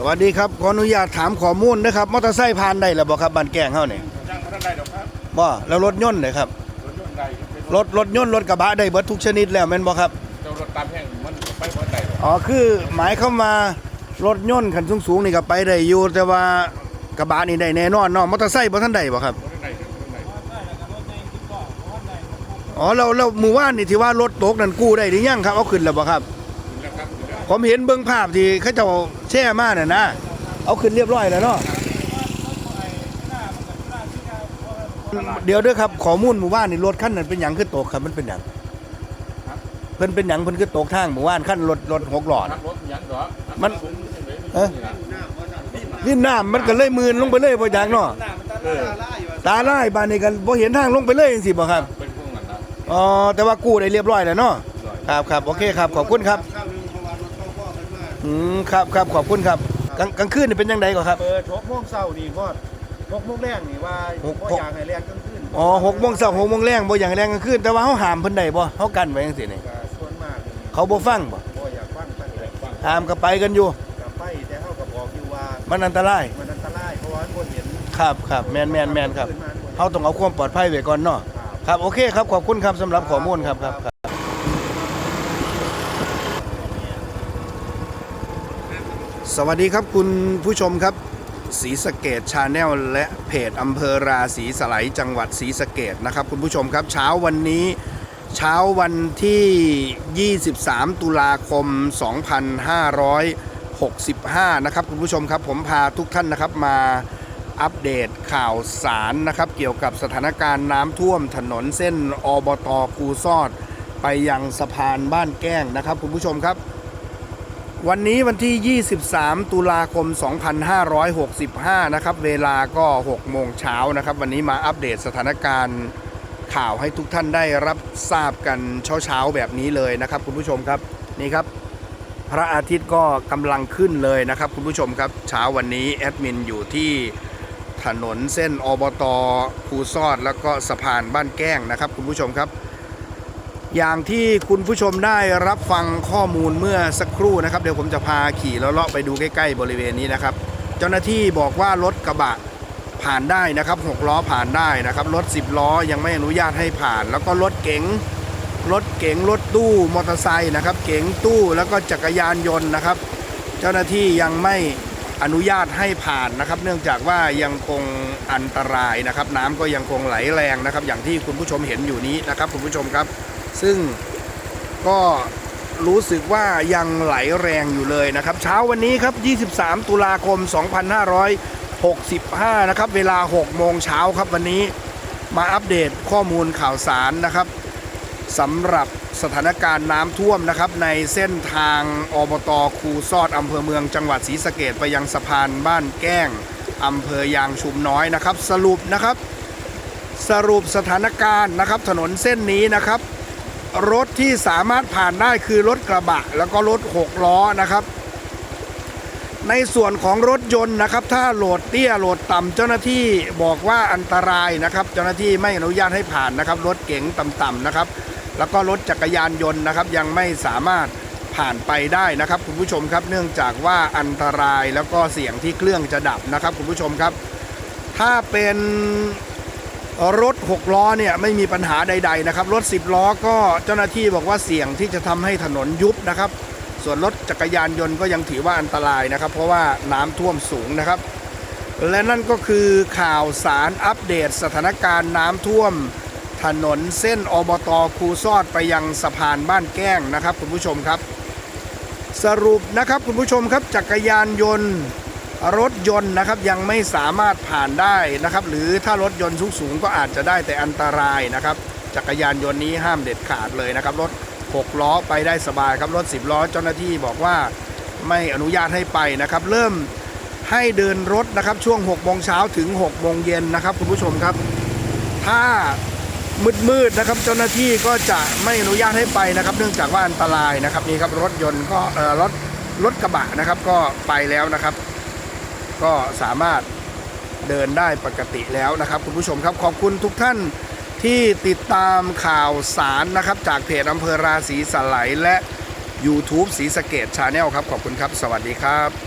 สวัสดีครับขออนุญาตถามข้อมูลนะครับมอเตอร์ไซค์ผ่านได้หรือบ่ครับบ้านแกงเฮานี่ยังไม่ได้ดอกครับบ่แล้วรถยนต์เลยครับ รถยนต์ใดเป็นรถรถยนต์รถกระบะได้เบิดทุกชนิดแล้วแม่นบ่ครับเจ้ารถตามแห้งมันไปเมื่อใดหรอกอ๋อคือหมายเข้ามารถยนต์คันสูงๆนี่ก็ไปได้อยู่แต่ว่ากระบะนี่ได้แน่นอนเนาะมอเตอร์ไซค์บ่ทันได้บ่ครับรถใดรถใดอ๋อแล้วแล้วมื้อวานนี่ที่ว่ารถตกนั่นกู้ได้หรือยังครับเอาขึ้นแล้วบ่ครับ ผมเห็นเบื้องภาพที่เขาเจ้าแช่มาน่ะนะเอาขึ้นเรียบร้อยแล้วเนาะเดี๋ยวเด้วยครับข้อมูลหมู่บ้านนี่รถคันนั้นเป็นหยังคือตกครับมันเป็นหยังเพิ่นเป็นหยังเพิ่นคือตกทางหมู่บ้านคันรถรถหกล้อขัน่ะบรถหยังเหรอมันผมยังไงเอ๊ะลิ้นน้ำมันก็เลยมืนลงไปเลยบ่อยางเนาะเออตาลายบ้านนี้กันบ่เห็นทางลงไปเลยจังซี่บ่ครับเป็นพวกนั้นนะอ๋อแต่ว่ากู้ได้เรียบร้อยแล้วเนาะครับครับโอเคครับขอบคุณครับ อืมครับครับขอบคุณครับกลางกลางคืนนี่เป็นยังไงก่อนครับ เปิดหกโมงเช้านี่ก็หกโมงแรกนี่ว่าหกบ่อยากให้แรงกลางคืนอ๋อหกโมงเช้าหกโมงแรงบ่อย่างแรงกลางคืนแต่ว่าเขาห้ามเพิ่นได้บ่เขากันไว้จังซี่นี่ก็ส่วนมากนี่เขาบ่ฟังบ่บ่อยากฟังตั้งแต่ฟังห้ามก็ไปกันอยู่กับไปแต่เฮาก็บอกอยู่ว่ามันอันตรายมันอันตรายเพราะว่าบ่เห็นครับครับแม่นแม่นแม่นครับขึ้นมาบ่เขาต้องเอาความปลอดภัยไว้ก่อนเนาะครับครับโอเคครับขอบคุณครับสำหรับข้อมูลครับครับครับ สวัสดีครับคุณผู้ชมครับศรีสะเกดชาแนลและเพจอำเภอราศีสไลจังหวัดศรีสะเกดนะครับ คุณผู้ชมครับเช้าวันนี้เช้าวันที่ 23 ตุลาคม 2565 นะครับคุณผู้ชมครับผมพาทุกท่านนะครับมาอัปเดตข่าวสารนะครับ เกี่ยวกับสถานการณ์น้ำท่วมถนนเส้นอบตคูซอด ไปยังสะพานบ้านแก้งนะครับ คุณผู้ชมครับ วันนี้วันที่ 23 ตุลาคม 2565 นะครับ เวลาก็ 6 โมงเช้านะครับ วันนี้มาอัปเดตสถานการณ์ข่าวให้ทุกท่านได้รับทราบกันเช้าๆ แบบนี้เลยนะครับ คุณผู้ชมครับนี่ครับ พระอาทิตย์ก็กำลังขึ้นเลยนะครับ คุณผู้ชมครับเช้าวันนี้แอดมินอยู่ที่ถนนเส้นอบตคูซอด แล้วก็สะพานบ้านแก้งนะครับ คุณผู้ชมครับ อย่างที่คุณผู้ชมได้รับฟังข้อมูลเมื่อสักครู่นะครับ เดี๋ยวผมจะพาขี่แล้วเลาะไปดูใกล้ ๆ บริเวณนี้นะครับ เจ้าหน้าที่บอกว่ารถกระบะผ่านได้นะครับ6ล้อผ่านได้นะครับรถ 10 ล้อยังไม่อนุญาตให้ผ่าน แล้วก็รถเก๋งรถเก๋งรถตู้มอเตอร์ไซค์นะครับ เก๋งตู้แล้วก็จักรยานยนต์นะครับ เจ้าหน้าที่ยังไม่อนุญาตให้ผ่านนะครับ เนื่องจากว่ายังคงอันตรายนะครับ น้ำก็ยังคงไหลแรงนะครับ อย่างที่คุณผู้ชมเห็นอยู่นี้นะครับ คุณผู้ชมครับ ซึ่งก็รู้สึกว่ายังไหลแรงอยู่เลยนะครับ เช้าวันนี้ครับ 23 ตุลาคม 2565 นะครับ เวลา 6 โมงเช้าครับวันนี้มาอัปเดตข้อมูลข่าวสารนะครับสำหรับสถานการณ์น้ำท่วมนะครับ ในเส้นทางอบตคูซอดอำเภอเมืองจังหวัดศรีสะเกดไปยังสะพานบ้านแก้งอำเภอยางชุมน้อยนะครับ สรุปนะครับ สรุปสถานการณ์นะครับ ถนนเส้นนี้นะครับ รถที่สามารถผ่านได้คือรถกระบะ แล้วก็รถ6ล้อนะครับ ในส่วนของรถยนต์นะครับ ถ้าโหลดเตี้ยโหลดต่ำเจ้าหน้าที่บอกว่าอันตรายนะครับ เจ้าหน้าที่ไม่อนุญาตให้ผ่านนะครับ รถเก๋งต่ำๆนะครับ แล้วก็รถจักรยานยนต์นะครับ ยังไม่สามารถผ่านไปได้นะครับ คุณผู้ชมครับ เนื่องจากว่าอันตรายแล้วก็เสี่ยงที่เครื่องจะดับนะครับ คุณผู้ชมครับ ถ้าเป็น รถ 6 ล้อเนี่ยไม่มีปัญหาใด ๆ นะครับ รถ 10 ล้อก็เจ้าหน้าที่บอกว่าเสี่ยงที่จะทำให้ถนนยุบนะครับ ส่วนรถจักรยานยนต์ก็ยังถือว่าอันตรายนะครับ เพราะว่าน้ำท่วมสูงนะครับ และนั่นก็คือข่าวสารอัปเดตสถานการณ์น้ำท่วม ถนนเส้นอบตคูซอดไปยังสะพานบ้านแก้งนะครับ คุณผู้ชมครับ สรุปนะครับคุณผู้ชมครับจักรยานยนต์ รถยนต์นะครับยังไม่สามารถผ่านได้นะครับ หรือถ้ารถยนต์สูงๆก็อาจจะได้แต่อันตรายนะครับ จักรยานยนต์นี้ห้ามเด็ดขาดเลยนะครับ รถ 6 ล้อไปได้สบายครับรถ 10 ล้อเจ้าหน้าที่บอกว่าไม่อนุญาตให้ไปนะครับ เริ่มให้เดินรถนะครับช่วง6โมงเช้าถึง6โมงเย็นนะครับคุณผู้ชมครับ ถ้ามืดๆนะครับเจ้าหน้าที่ก็จะไม่อนุญาตให้ไปนะครับ เนื่องจากว่าอันตรายนะครับนี่ครับรถยนต์ก็รถรถกระบะนะครับก็ไปแล้วนะครับ ก็สามารถเดินได้ปกติแล้วนะครับคุณผู้ชมครับขอบคุณทุกท่านที่ติดตามข่าวสารนะครับ จากเพจอำเภอราศีสไลยและ YouTube ศรีสะเกดชาแนลครับ ขอบคุณครับ สวัสดีครับ